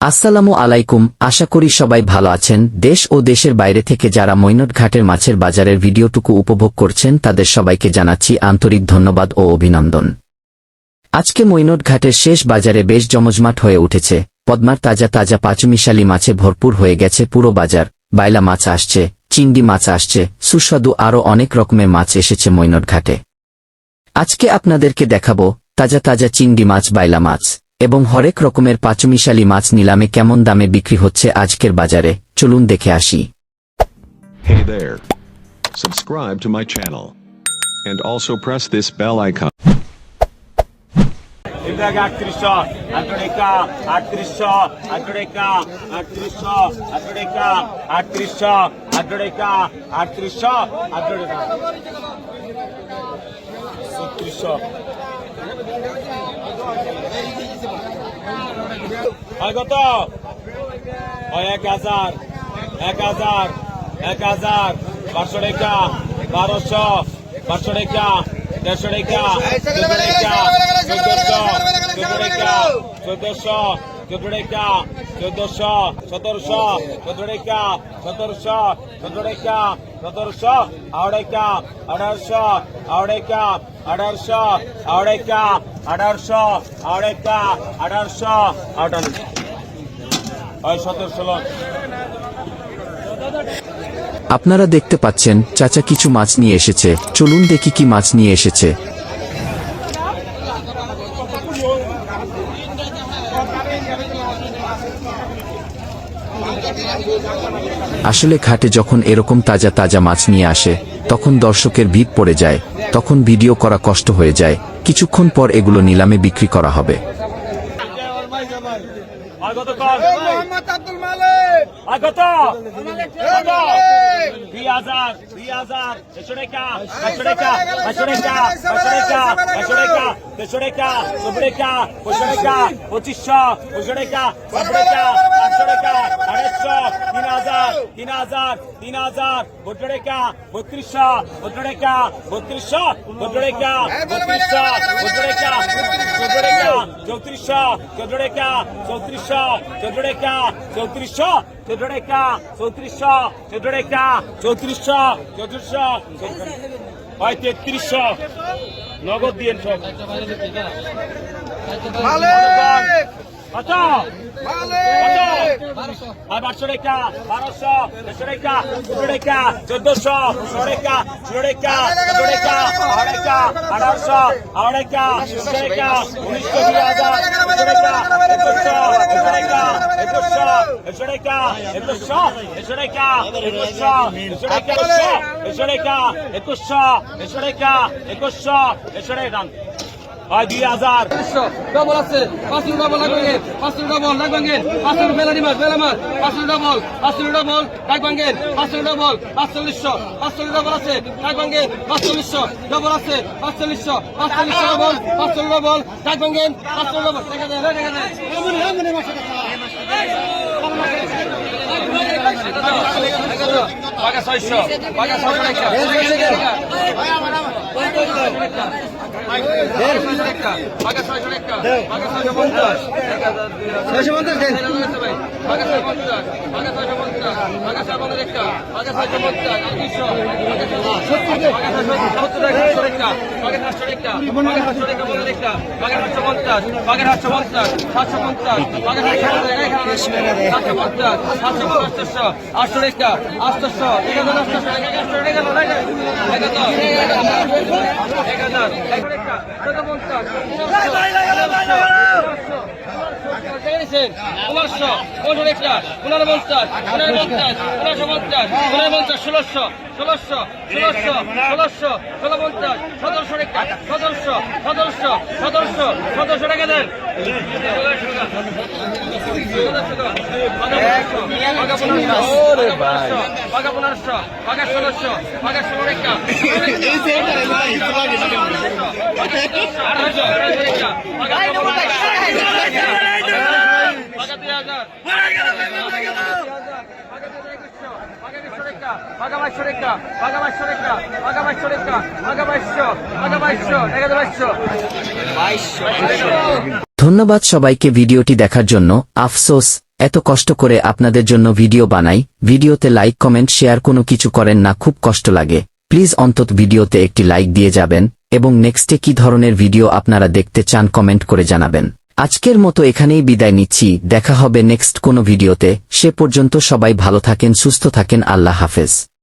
আসসালামু আলাইকুম, আশা করি সবাই ভালো আছেন। দেশ ও দেশের বাইরে থেকে যারা মৈনট ঘাটের মাছের বাজারের ভিডিওটুকু উপভোগ করছেন, তাদের সবাইকে জানাচ্ছি আন্তরিক ধন্যবাদ ও অভিনন্দন। আজকে মৈনট ঘাটের শেষ বাজারে বেশ জমজমাট হয়ে উঠেছে। পদ্মার তাজা তাজা পাঁচমিশালি মাছে ভরপুর হয়ে গেছে পুরো বাজার। বাইলা মাছ আসছে, চিংড়ি মাছ আসছে, সুস্বাদু আরও অনেক রকমের মাছ এসেছে মৈনট ঘাটে আজকে আপনাদেরকে দেখাবো তাজা তাজা চিংড়ি মাছ, বাইলা মাছ। এবং হরেক রকমের পাঁচমিশালি মাছ নিলামে কেমন দামে বিক্রি হচ্ছে আজকের বাজারে চলুন দেখে আসি Hey there. Subscribe to my channel. And also press this bell icon. ইন্দিরাকে আটত্রিশশো আটশো আটত্রিশশো আটশো আটত্রিশশো আটত্রিশশো আটশো আটত্রিশশো আটশো ছত্রিশশো হয় কত? হয় এক হাজার এক হাজার এক হাজার, পাঁচশো টাকা, বারোশো, পাঁচশো টাকা, দেড়শো টাকা দুশো টাকা চোদ্দ টাকা চোদ্দশো চোদ্দ চোদ্দশো সতেরোশো চোদ্দ টাকা সতেরোশো চোদ্দ টাকা সতেরোশো আড়াইকা আঠারোশো আড়াইকা আঠারোশো আড়াইকা আঠারোশো আড়াইকা আঠারোশো আঠারো ওই সতেরোশো লোক। আপনারা দেখতে পাচ্ছেন চাচা কিছু মাছ নিয়ে এসেছে। চলুন দেখি কি মাছ নিয়ে এসেছে। আসলে ঘাটে যখন এরকম তাজা তাজা মাছ নিয়ে আসে, তখন দর্শকের ভিড় পড়ে যায়, তখন ভিডিও করা কষ্ট হয়ে যায়। কিছুক্ষণ পর এগুলো নিলামে বিক্রি করা হবে। কম মোহাম্মদ আব্দুল মালিক। আগত। দুই হাজার দুই হাজার দেড়শো টাকা একশো টাকা একশো টাকা একশো টাকা একশো টাকা দেড়শো টাকা চব্বিশ টাকা পঁচিশ টাকা পঁচিশশো পঁচিশ টাকা সাতশো টাকা আড়াইশো তিন হাজার তিন হাজার তিন হাজার বত্র টাকা বত্রিশশো বত্র টাকা বত্রিশশো বত্র টাকা বত্রিশশো বত্র টাকা চোদ্দ টাকা চৌত্রিশশো চোদ্দ টাকা চৌত্রিশশো চোদ্দ টাকা চৌত্রিশশো চোদ্দ টাকা চৌত্রিশশো চোদ্দ টাকা চৌত্রিশশো চৌত্রিশশো হয় তেত্রিশশো নগদ দিয়ে সব কত আর বারোশো টাকা বারোশো দেড়শো টাকা দুশো টাকা চোদ্দশো ষোলো টাকা ষোলো টাকা চোদ্দ টাকা আড়াই টাকা আঠারোশো আড়াই টাকা দুশো টাকা উনিশশো দুই হাজার দুশো টাকা একুশশো একশো টাকা একুশশো একশো টাকা একুশশো একশো টাকা একুশশো একশো টাকা একশো টাকা একুশশো একশো টাকা একুশশো একশো টাকা হয় দুই হাজার পাঁচশো ডবল আছে পাঁচশো ডবল লাগবে পাঁচশো ডবল লাগবেন পাঁচশো বেলানি মাছ বেলা মাছ পাঁচশো ডবল পাঁচশো ডবল লাগবেন পাঁচশো ডবল পাঁচচল্লিশশো পাঁচশো ডবল আছে লাগবেন পাঁচচল্লিশশো ডবল আছে পাঁচচল্লিশশো পাঁচচল্লিশশো ডবল পাঁচশো ডবল লাগবেন পাঁচশো ডবল দেখা যায় দেখা যায় ছয়শো ছয়শো ছয়শো পঞ্চাশ আটশো টাকা আটশোশো এক হাজার আটশোশো এক হাজার এক হাজার এক হাজার পনেরোশো পঞ্চাশ পনেরো পঞ্চাশ পনেরোশো পঞ্চাশ পনেরো পঞ্চাশ ষোলোশো ষোলোশো ষোলোশো ষোলোশো ষোলো পঞ্চাশ সতেরোশো টাকা সতেরোশো সতেরোশো সতেরোশো সতেরোশো টাকা দেন বাঘা পনেরোশো বাঘা ষোলোশো বাঘা ষোলো টাকা বাঘা বাঘা দুই হাজার ধন্যবাদ সবাইকে ভিডিওটি দেখার জন্য। আফসোস, এত কষ্ট করে আপনাদের জন্য ভিডিও বানাই। ভিডিওতে লাইক, কমেন্ট, শেয়ার কোনো কিছু করেন না, খুব কষ্ট লাগে। প্লিজ অন্তত ভিডিওতে একটি লাইক দিয়ে যাবেন এবং নেক্সটে কি ধরনের ভিডিও আপনারা দেখতে চান কমেন্ট করে জানাবেন। আজকের মতো এখানেই বিদায় নিচ্ছি। দেখা হবে নেক্সট কোনো ভিডিওতে। সে পর্যন্ত সবাই ভালো থাকেন, সুস্থ থাকেন। আল্লাহ হাফেজ।